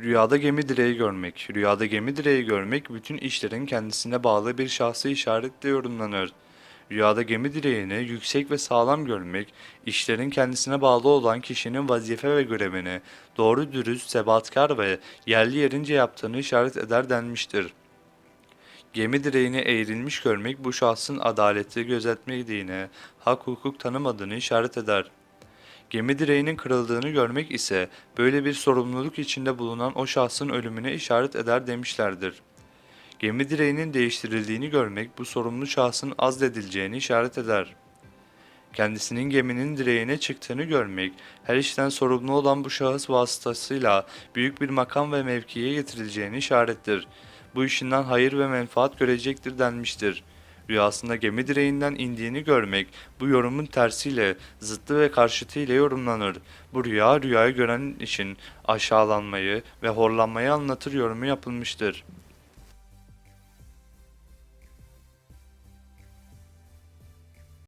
Rüyada gemi direği görmek. Rüyada gemi direği görmek bütün işlerin kendisine bağlı bir şahsı işaretle yorumlanır. Rüyada gemi direğini yüksek ve sağlam görmek, işlerin kendisine bağlı olan kişinin vazife ve görevini doğru dürüst, sebatkar ve yerli yerince yaptığını işaret eder denmiştir. Gemi direğini eğrilmiş görmek bu şahsın adaleti gözetmediğine, hak hukuk tanımadığını işaret eder. Gemi direğinin kırıldığını görmek ise böyle bir sorumluluk içinde bulunan o şahsın ölümüne işaret eder demişlerdir. Gemi direğinin değiştirildiğini görmek bu sorumlu şahsın azledileceğini işaret eder. Kendisinin geminin direğine çıktığını görmek, her işten sorumlu olan bu şahıs vasıtasıyla büyük bir makam ve mevkiye getirileceğini işarettir. Bu işinden hayır ve menfaat görecektir denmiştir. Rüyasında gemi direğinden indiğini görmek, bu yorumun tersiyle, zıttı ve karşıtı ile yorumlanır. Bu rüya, rüyayı gören için aşağılanmayı ve horlanmayı anlatır yorumu yapılmıştır.